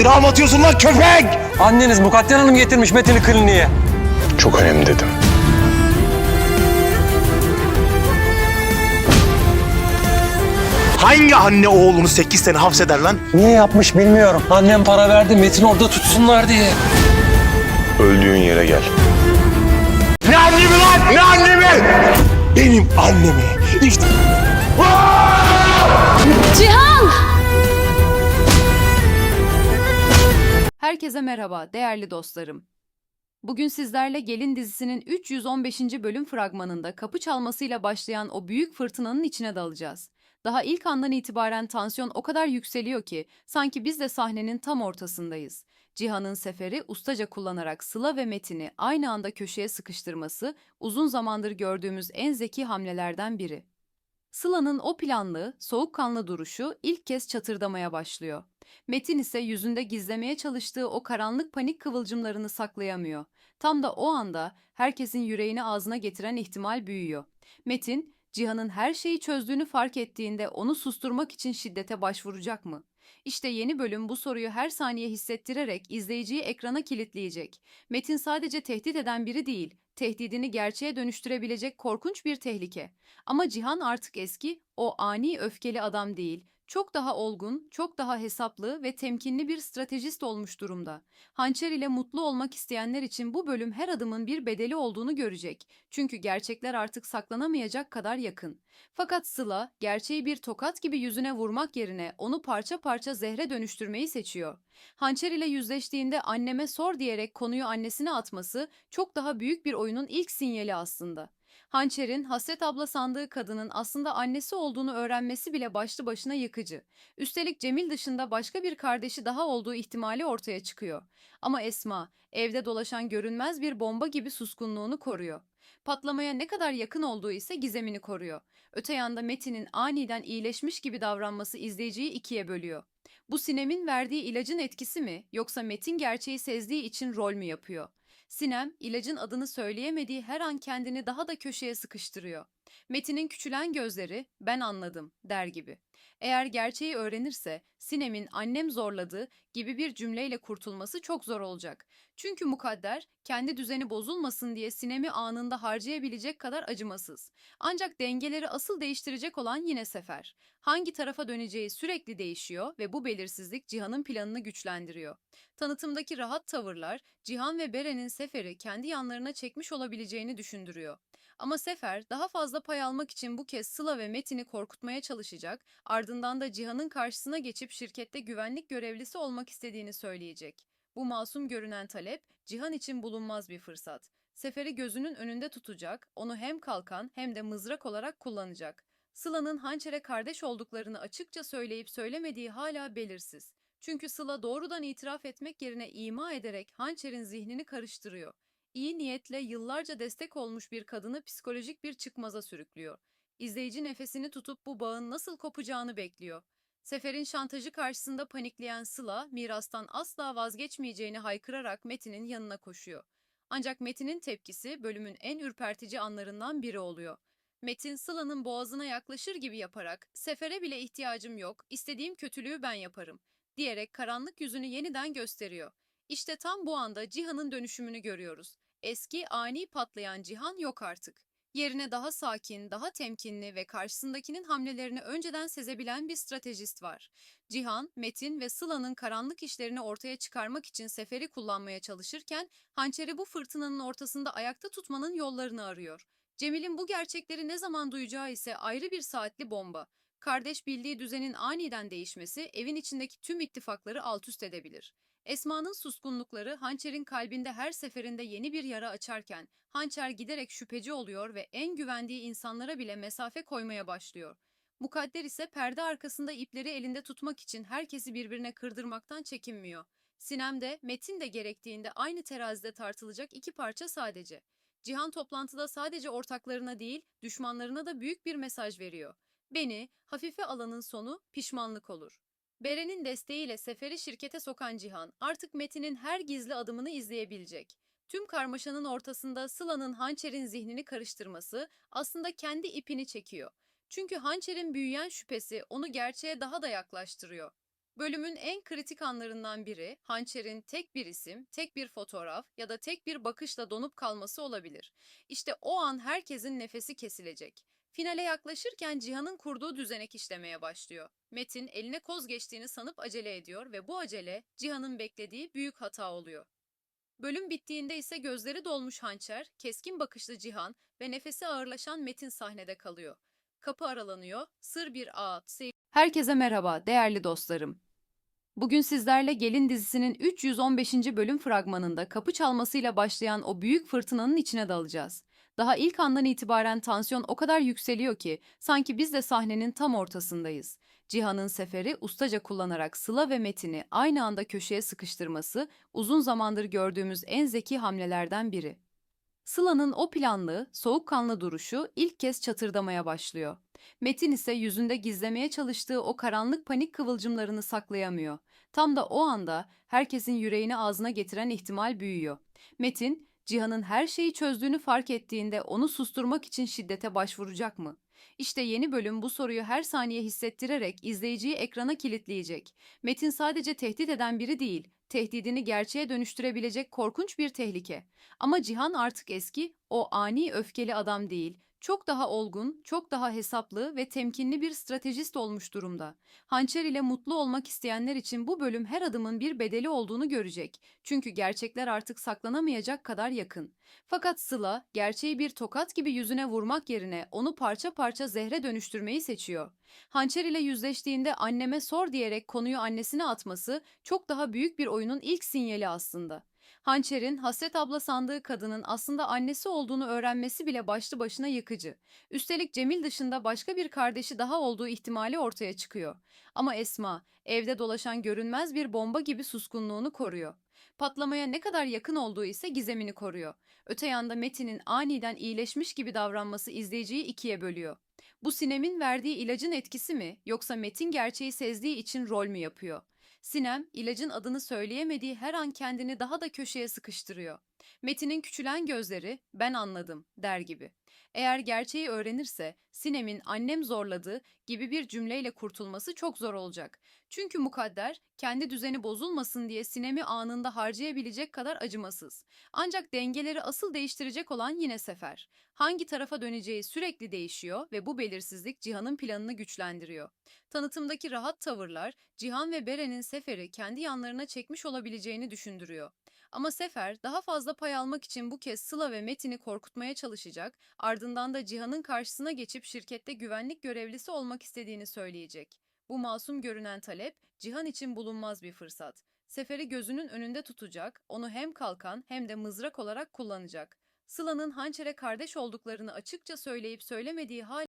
Lira mı atıyorsun lan köpek? Anneniz Mukadder Hanım getirmiş Metin'i kliniğe. Çok önemli dedim. Hangi anne oğlunu 8 sene hapseder lan? Niye yapmış bilmiyorum. Annem para verdi Metin orada tutsunlar diye. Öldüğün yere gel. Ne annemi lan? Ne annemi? Benim annemi. İşte Cihan! Herkese merhaba değerli dostlarım. Bugün sizlerle Gelin dizisinin 315. bölüm fragmanında kapı çalmasıyla başlayan o büyük fırtınanın içine dalacağız. Daha ilk andan itibaren tansiyon o kadar yükseliyor ki sanki biz de sahnenin tam ortasındayız. Cihan'ın seferi ustaca kullanarak Sıla ve Metin'i aynı anda köşeye sıkıştırması uzun zamandır gördüğümüz en zeki hamlelerden biri. Sıla'nın o planlı, soğukkanlı duruşu ilk kez çatırdamaya başlıyor. Metin ise yüzünde gizlemeye çalıştığı o karanlık panik kıvılcımlarını saklayamıyor. Tam da o anda herkesin yüreğini ağzına getiren ihtimal büyüyor. Metin, Cihan'ın her şeyi çözdüğünü fark ettiğinde onu susturmak için şiddete başvuracak mı? İşte yeni bölüm bu soruyu her saniye hissettirerek izleyiciyi ekrana kilitleyecek. Metin sadece tehdit eden biri değil, tehdidini gerçeğe dönüştürebilecek korkunç bir tehlike. Ama Cihan artık eski, o ani öfkeli adam değil, çok daha olgun, çok daha hesaplı ve temkinli bir stratejist olmuş durumda. Hançer ile mutlu olmak isteyenler için bu bölüm her adımın bir bedeli olduğunu görecek. Çünkü gerçekler artık saklanamayacak kadar yakın. Fakat Sıla, gerçeği bir tokat gibi yüzüne vurmak yerine onu parça parça zehre dönüştürmeyi seçiyor. Hançer ile yüzleştiğinde anneme sor diyerek konuyu annesine atması çok daha büyük bir oyunun ilk sinyali aslında. Hançer'in Hasret abla sandığı kadının aslında annesi olduğunu öğrenmesi bile başlı başına yıkıcı. Üstelik Cemil dışında başka bir kardeşi daha olduğu ihtimali ortaya çıkıyor. Ama Esma, evde dolaşan görünmez bir bomba gibi suskunluğunu koruyor. Patlamaya ne kadar yakın olduğu ise gizemini koruyor. Öte yanda Metin'in aniden iyileşmiş gibi davranması izleyiciyi ikiye bölüyor. Bu Sinem'in verdiği ilacın etkisi mi yoksa Metin gerçeği sezdiği için rol mü yapıyor? Sinem, ilacın adını söyleyemediği her an kendini daha da köşeye sıkıştırıyor. Metin'in küçülen gözleri, ben anladım, der gibi. Eğer gerçeği öğrenirse, Sinem'in annem zorladı gibi bir cümleyle kurtulması çok zor olacak. Çünkü mukadder, kendi düzeni bozulmasın diye Sinem'i anında harcayabilecek kadar acımasız. Ancak dengeleri asıl değiştirecek olan yine Sefer. Hangi tarafa döneceği sürekli değişiyor ve bu belirsizlik Cihan'ın planını güçlendiriyor. Tanıtımdaki rahat tavırlar, Cihan ve Beren'in Sefer'i kendi yanlarına çekmiş olabileceğini düşündürüyor. Ama Sefer daha fazla pay almak için bu kez Sıla ve Metin'i korkutmaya çalışacak, ardından da Cihan'ın karşısına geçip şirkette güvenlik görevlisi olmak istediğini söyleyecek. Bu masum görünen talep, Cihan için bulunmaz bir fırsat. Sefer'i gözünün önünde tutacak, onu hem kalkan hem de mızrak olarak kullanacak. Sıla'nın hançere kardeş olduklarını açıkça söyleyip söylemediği hala belirsiz. Çünkü Sıla doğrudan itiraf etmek yerine ima ederek hançerin zihnini karıştırıyor. İyi niyetle yıllarca destek olmuş bir kadını psikolojik bir çıkmaza sürüklüyor. İzleyici nefesini tutup bu bağın nasıl kopacağını bekliyor. Sefer'in şantajı karşısında panikleyen Sıla, mirastan asla vazgeçmeyeceğini haykırarak Metin'in yanına koşuyor. Ancak Metin'in tepkisi bölümün en ürpertici anlarından biri oluyor. Metin Sıla'nın boğazına yaklaşır gibi yaparak "Sefer'e bile ihtiyacım yok, istediğim kötülüğü ben yaparım." diyerek karanlık yüzünü yeniden gösteriyor. İşte tam bu anda Cihan'ın dönüşümünü görüyoruz. Eski ani patlayan Cihan yok artık. Yerine daha sakin, daha temkinli ve karşısındakinin hamlelerini önceden sezebilen bir stratejist var. Cihan, Metin ve Sıla'nın karanlık işlerini ortaya çıkarmak için seferi kullanmaya çalışırken hançeri bu fırtınanın ortasında ayakta tutmanın yollarını arıyor. Cemil'in bu gerçekleri ne zaman duyacağı ise ayrı bir saatli bomba. Kardeş bildiği düzenin aniden değişmesi evin içindeki tüm ittifakları alt üst edebilir. Esma'nın suskunlukları Hançer'in kalbinde her seferinde yeni bir yara açarken Hançer giderek şüpheci oluyor ve en güvendiği insanlara bile mesafe koymaya başlıyor. Mukadder ise perde arkasında ipleri elinde tutmak için herkesi birbirine kırdırmaktan çekinmiyor. Sinem de Metin de gerektiğinde aynı terazide tartılacak iki parça sadece. Cihan toplantıda sadece ortaklarına değil, düşmanlarına da büyük bir mesaj veriyor. Beni, hafife alanın sonu pişmanlık olur. Beren'in desteğiyle Sefer'i şirkete sokan Cihan artık Metin'in her gizli adımını izleyebilecek. Tüm karmaşanın ortasında Sıla'nın Hançer'in zihnini karıştırması aslında kendi ipini çekiyor. Çünkü Hançer'in büyüyen şüphesi onu gerçeğe daha da yaklaştırıyor. Bölümün en kritik anlarından biri hançerin tek bir isim, tek bir fotoğraf ya da tek bir bakışla donup kalması olabilir. İşte o an herkesin nefesi kesilecek. Finale yaklaşırken Cihan'ın kurduğu düzenek işlemeye başlıyor. Metin eline koz geçtiğini sanıp acele ediyor ve bu acele Cihan'ın beklediği büyük hata oluyor. Bölüm bittiğinde ise gözleri dolmuş hançer, keskin bakışlı Cihan ve nefesi ağırlaşan Metin sahnede kalıyor. Kapı aralanıyor, sır bir ağ, Herkese merhaba değerli dostlarım. Bugün sizlerle Gelin dizisinin 315. bölüm fragmanında kapı çalmasıyla başlayan o büyük fırtınanın içine dalacağız. Daha ilk andan itibaren tansiyon o kadar yükseliyor ki sanki biz de sahnenin tam ortasındayız. Cihan'ın seferi ustaca kullanarak Sıla ve Metin'i aynı anda köşeye sıkıştırması uzun zamandır gördüğümüz en zeki hamlelerden biri. Sıla'nın o planlı, soğukkanlı duruşu ilk kez çatırdamaya başlıyor. Metin ise yüzünde gizlemeye çalıştığı o karanlık panik kıvılcımlarını saklayamıyor. Tam da o anda herkesin yüreğini ağzına getiren ihtimal büyüyor. Metin, Cihan'ın her şeyi çözdüğünü fark ettiğinde onu susturmak için şiddete başvuracak mı? İşte yeni bölüm bu soruyu her saniye hissettirerek izleyiciyi ekrana kilitleyecek. Metin sadece tehdit eden biri değil, tehdidini gerçeğe dönüştürebilecek korkunç bir tehlike. Ama Cihan artık eski, o ani öfkeli adam değil, çok daha olgun, çok daha hesaplı ve temkinli bir stratejist olmuş durumda. Hançer ile mutlu olmak isteyenler için bu bölüm her adımın bir bedeli olduğunu görecek. Çünkü gerçekler artık saklanamayacak kadar yakın. Fakat Sıla, gerçeği bir tokat gibi yüzüne vurmak yerine onu parça parça zehre dönüştürmeyi seçiyor. Hançer ile yüzleştiğinde anneme sor diyerek konuyu annesine atması çok daha büyük bir oyunun ilk sinyali aslında. Hançer'in Hasret abla sandığı kadının aslında annesi olduğunu öğrenmesi bile başlı başına yıkıcı. Üstelik Cemil dışında başka bir kardeşi daha olduğu ihtimali ortaya çıkıyor. Ama Esma, evde dolaşan görünmez bir bomba gibi suskunluğunu koruyor. Patlamaya ne kadar yakın olduğu ise gizemini koruyor. Öte yanda Metin'in aniden iyileşmiş gibi davranması izleyiciyi ikiye bölüyor. Bu Sinem'in verdiği ilacın etkisi mi yoksa Metin gerçeği sezdiği için rol mü yapıyor? Sinem, ilacın adını söyleyemediği her an kendini daha da köşeye sıkıştırıyor. Metin'in küçülen gözleri, ben anladım, der gibi. Eğer gerçeği öğrenirse, Sinem'in annem zorladığı gibi bir cümleyle kurtulması çok zor olacak. Çünkü mukadder, kendi düzeni bozulmasın diye Sinem'i anında harcayabilecek kadar acımasız. Ancak dengeleri asıl değiştirecek olan yine Sefer. Hangi tarafa döneceği sürekli değişiyor ve bu belirsizlik Cihan'ın planını güçlendiriyor. Tanıtımdaki rahat tavırlar, Cihan ve Beren'in Sefer'i kendi yanlarına çekmiş olabileceğini düşündürüyor. Ama Sefer daha fazla pay almak için bu kez Sıla ve Metin'i korkutmaya çalışacak, ardından da Cihan'ın karşısına geçip şirkette güvenlik görevlisi olmak istediğini söyleyecek. Bu masum görünen talep, Cihan için bulunmaz bir fırsat. Sefer'i gözünün önünde tutacak, onu hem kalkan hem de mızrak olarak kullanacak. Sıla'nın hançere kardeş olduklarını açıkça söyleyip söylemediği hala